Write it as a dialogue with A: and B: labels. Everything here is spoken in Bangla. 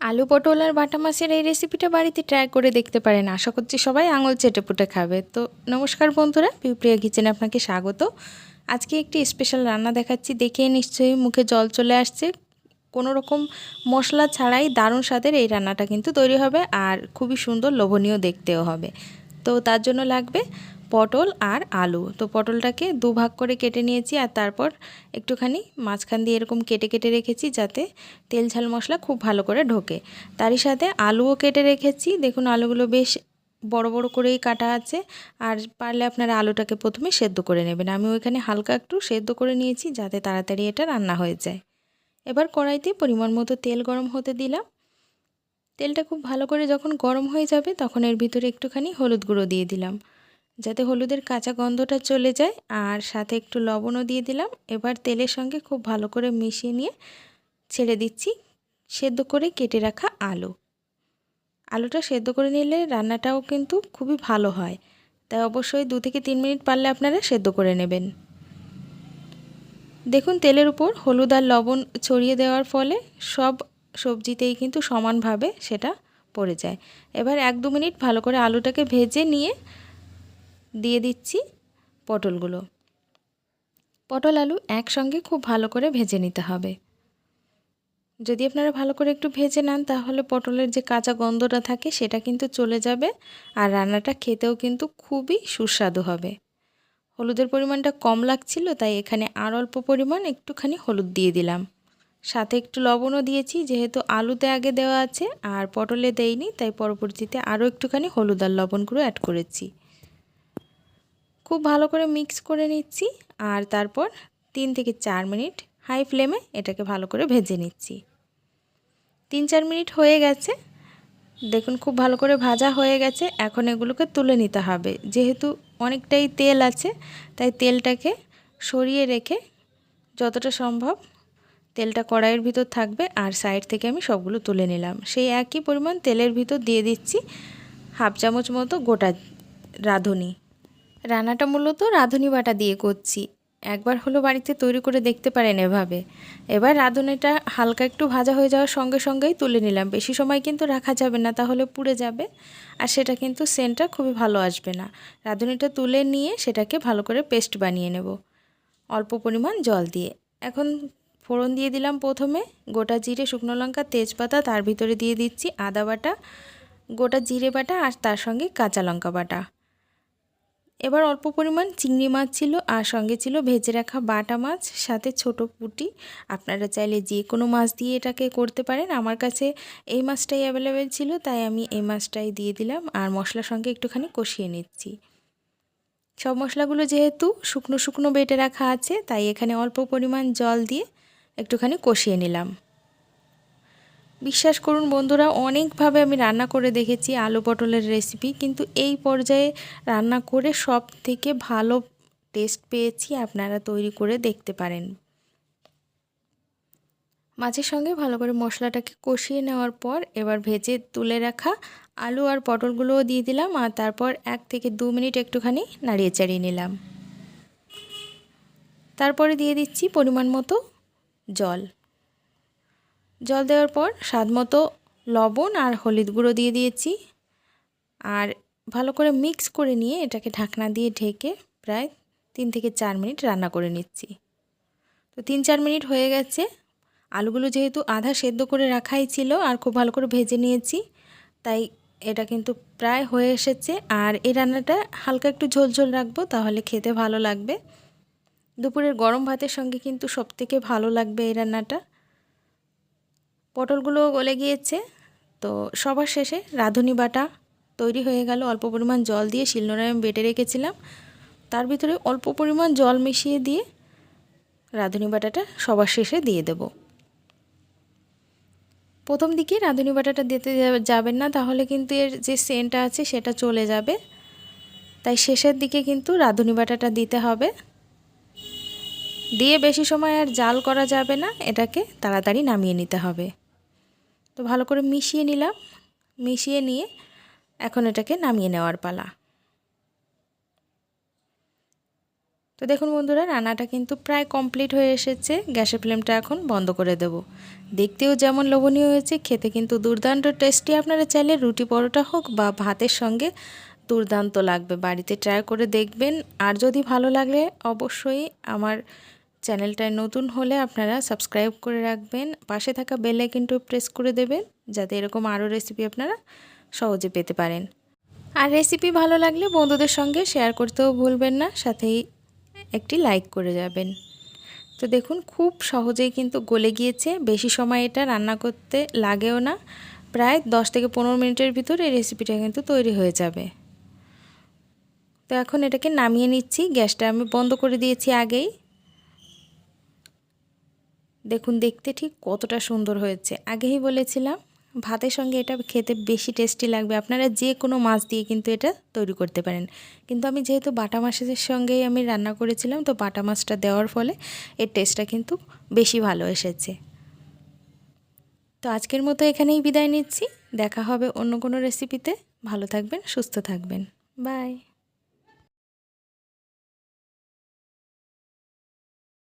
A: আলু পটল আর বাটা মাছের এই রেসিপিটা বাড়িতে ট্রাই করে দেখতে পারেন। আশা করছি সবাই আঙুল চেটে পুটে খাবে। তো নমস্কার বন্ধুরা পিউপ্রিয়া কিচেনে আপনাকে স্বাগত। আজকে একটি স্পেশাল রান্না দেখাচ্ছি। দেখে নিশ্চয়ই মুখে জল চলে আসছে। কোনো রকম মশলা ছাড়াই দারুণ স্বাদের এই রান্নাটা কিন্তু তৈরি হবে আর খুবই সুন্দর, লোভনীয় দেখতেও হবে। তো তার জন্য লাগবে পটল আর আলু। তো পটলটাকে দু ভাগ করে কেটে নিয়েছি আর তারপর একটুখানি মাঝখান দিয়ে এরকম কেটে কেটে রেখেছি যাতে তেল ঝাল মশলা খুব ভালো করে ঢোকে। তারই সাথে আলুও কেটে রেখেছি। দেখুন, আলুগুলো বেশ বড় বড় করেই কাটা আছে। আর পারলে আপনারা আলুটাকে প্রথমে সেদ্ধ করে নেবেন। আমি ওইখানে হালকা একটু সেদ্ধ করে নিয়েছি যাতে তাড়াতাড়ি এটা রান্না হয়ে যায়। এবার কড়াইতে পরিমাণ মতো তেল গরম হতে দিলাম। তেলটা খুব ভালো করে যখন গরম হয়ে যাবে তখন এর ভিতরে একটুখানি হলুদ গুঁড়ো দিয়ে দিলাম। যাতে হলুদের কাঁচা গন্ধটা চলে যায় আর সাথে একটু লবণও দিয়ে দিলাম। এবার তেলের সঙ্গে খুব ভালো করে মিশিয়ে নিয়ে ছেড়ে দিচ্ছি। সেদ্ধ করে কেটে রাখা আলু। আলুটা সেদ্ধ করে নিলে রান্নাটাও কিন্তু খুবই ভালো হয়। তাই অবশ্যই দু থেকে তিন মিনিট পারলে আপনারা সেদ্ধ করে নেবেন। দেখুন, তেলের উপর হলুদ আর লবণ ছড়িয়ে দেওয়ার ফলে সব সবজিতেই কিন্তু সমানভাবে সেটা পড়ে যায়। এবার এক দু মিনিট ভালো করে আলুটাকে ভেজে নিয়ে দিয়ে দিচ্ছি পটলগুলো। পটল আলু একসঙ্গে খুব ভালো করে ভেজে নিতে হবে। যদি আপনারা ভালো করে একটু ভেজে নেন, তাহলে পটলের যে কাঁচা গন্ধটা থাকে, সেটা কিন্তু চলে যাবে আর রান্নাটা খেতেও কিন্তু খুবই সুস্বাদু হবে। হলুদের পরিমাণটা কম লাগছিল, তাই এখানে আর অল্প পরিমাণ একটুখানি হলুদ দিয়ে দিলাম। সাথে একটু লবণও দিয়েছি, যেহেতু আলুতে আগে দেওয়া আছে আর পটলে দেইনি, তাই পরবর্তীতে আরও একটুখানি হলুদ আর লবণগুলো অ্যাড করেছি। খুব ভালো করে মিক্স করে নিচ্ছি আর তারপর তিন থেকে চার মিনিট হাই ফ্লেমে এটাকে ভালো করে ভেজে নিচ্ছি। তিন চার মিনিট হয়ে গেছে। দেখুন খুব ভালো করে ভাজা হয়ে গেছে। এখন এগুলোকে তুলে নিতে হবে। যেহেতু অনেকটাই তেল আছে, তাই তেলটাকে সরিয়ে রেখে যতটা সম্ভব তেলটা কড়াইয়ের ভিতর থাকবে আর সাইড থেকে আমি সবগুলো তুলে নিলাম। সেই একই পরিমাণ তেলের ভিতর দিয়ে দিচ্ছি হাফ চামচ মতো গোটা রাঁধুনি। রান্নাটা মূলত রাঁধুনি বাটা দিয়ে করছি। একবার হলো বাড়িতে তৈরি করে দেখতে পারেন এভাবে। এবার রাঁধুনিটা হালকা একটু ভাজা হয়ে যাওয়ার সঙ্গে সঙ্গেই তুলে নিলাম। বেশি সময় কিন্তু রাখা যাবে না, তাহলে পুড়ে যাবে। আর সেটা কিন্তু সেন্টটা খুবই ভালো আসবে না। রাঁধুনিটা তুলে নিয়ে সেটাকে ভালো করে পেস্ট বানিয়ে নেব। অল্প পরিমাণ জল দিয়ে। এখন ফোড়ন দিয়ে দিলাম প্রথমে। গোটা জিরে, শুকনো লঙ্কা, তেজপাতা, তার ভিতরে দিয়ে দিচ্ছি আদা বাটা। গোটা জিরে বাটা আর তার সঙ্গে কাঁচা লঙ্কা বাটা। এবার অল্প পরিমাণ চিংড়ি মাছ ছিল আর সঙ্গে ছিল ভেজে রাখা বাটা মাছ, সাথে ছোট পুটি। আপনারা চাইলে যে কোনো মাছ দিয়ে এটাকে করতে পারেন। আমার কাছে এই মাছটাই অ্যাভেলেবেল ছিল, তাই আমি এই মাছটাই দিয়ে দিলাম আর মশলার সঙ্গে একটুখানি কষিয়ে নিচ্ছি। সব মশলাগুলো যেহেতু শুকনো শুকনো বেটে রাখা আছে, তাই এখানে অল্প পরিমাণ জল দিয়ে একটুখানি কষিয়ে নিলাম। বিশ্বাস করুন বন্ধুরা, অনেকভাবে আমি রান্না করে দেখেছি আলু পটলের রেসিপি কিন্তু এই পর্যায়ে রান্না করে সব থেকে ভালো টেস্ট পেয়েছি আপনারা তৈরি করে দেখতে পারেন। মাছের সঙ্গে ভালো করে মশলাটাকে কষিয়ে নেওয়ার পর এবার ভেজে তুলে রাখা আলু আর পটলগুলোও দিয়ে দিলাম আর তারপর এক থেকে দু মিনিট একটুখানি নাড়িয়ে চাড়িয়ে নিলাম। তারপরে দিয়ে দিচ্ছি পরিমাণ মতো জল। জল দেওয়ার পর স্বাদ মতো লবণ আর হলুদ গুঁড়ো দিয়ে দিয়েছি। আর ভালো করে মিক্স করে নিয়ে এটাকে ঢাকনা দিয়ে ঢেকে প্রায় তিন থেকে চার মিনিট রান্না করে নিচ্ছি। তো তিন চার মিনিট হয়ে গেছে। আলুগুলো যেহেতু আধা সেদ্ধ করে রাখাই ছিল আর খুব ভালো করে ভেজে নিয়েছি, তাই এটা কিন্তু প্রায় হয়ে এসেছে। আর এই রান্নাটা হালকা একটু ঝোল ঝোল রাখব, তাহলে খেতে ভালো লাগবে। দুপুরের গরম ভাতের সঙ্গে কিন্তু সবথেকে ভালো লাগবে এই রান্নাটা। পটলগুলো গলে গিয়েছে। তো সবার শেষে রাঁধুনি বাটা তৈরি হয়ে গেল। অল্প পরিমাণ জল দিয়ে শিলনোড়ায় আমি বেটে রেখেছিলাম। তার ভিতরে অল্প পরিমাণ জল মিশিয়ে দিয়ে রাঁধুনি বাটাটা সবার শেষে দিয়ে দেব। প্রথম দিকে রাঁধুনি বাটাটা দিতে যাবেন না, তাহলে কিন্তু এর যে সেন্টটা আছে সেটা চলে যাবে। তাই শেষের দিকে কিন্তু রাঁধুনি বাটাটা দিতে হবে। দিয়ে বেশি সময় আর জাল করা যাবে না, এটাকে তাড়াতাড়ি নামিয়ে নিতে হবে। তো ভালো করে মিশিয়ে নিলাম। মিশিয়ে নিয়ে এখন এটাকে নামিয়ে নেওয়ার পালা। তো দেখুন বন্ধুরা, রান্নাটা কিন্তু প্রায় কমপ্লিট হয়ে এসেছে। গ্যাসের ফ্লেমটা এখন বন্ধ করে দেব। দেখতেও যেমন লোভনীয় হয়েছে, খেতে কিন্তু দুর্দান্ত টেস্টি। আপনারা চাইলে রুটি পরোটা হোক বা ভাতের সঙ্গে দুর্দান্ত লাগবে। বাড়িতে ট্রাই করে দেখবেন। আর যদি ভালো লাগে, অবশ্যই আমার চ্যানেলটায় নতুন হলে আপনারা সাবস্ক্রাইব করে রাখবেন, পাশে থাকা বেল আইকনটা প্রেস করে দেবেন, যাতে এরকম আরও রেসিপি আপনারা সহজে পেতে পারেন। আর রেসিপি ভালো লাগলে বন্ধুদের সঙ্গে শেয়ার করতেও ভুলবেন না, সাথেই একটি লাইক করে যাবেন। তো দেখুন, খুব সহজেই কিন্তু গলে গিয়েছে, বেশি সময় এটা রান্না করতে লাগেও না, প্রায় দশ থেকে পনেরো মিনিটের ভিতর এই রেসিপিটা কিন্তু তৈরি হয়ে যাবে। তো এখন এটাকে নামিয়ে নিচ্ছি, গ্যাসটা আমি বন্ধ করে দিয়েছি আগেই। দেখুন, দেখতে ঠিক কতটা সুন্দর হয়েছে। আগেই বলেছিলাম, ভাতের সঙ্গে এটা খেতে বেশি টেস্টি লাগবে। আপনারা যে কোনো মাছ দিয়ে কিন্তু এটা তৈরি করতে পারেন। কিন্তু আমি যেহেতু বাটা মাছের সঙ্গেই আমি রান্না করেছিলাম, তো বাটা মাছটা দেওয়ার ফলে এর টেস্টটা কিন্তু বেশি ভালো এসেছে। তো আজকের মতো এখানেই বিদায় নিচ্ছি। দেখা হবে অন্য কোনো রেসিপিতে ভালো থাকবেন, সুস্থ থাকবেন। বাই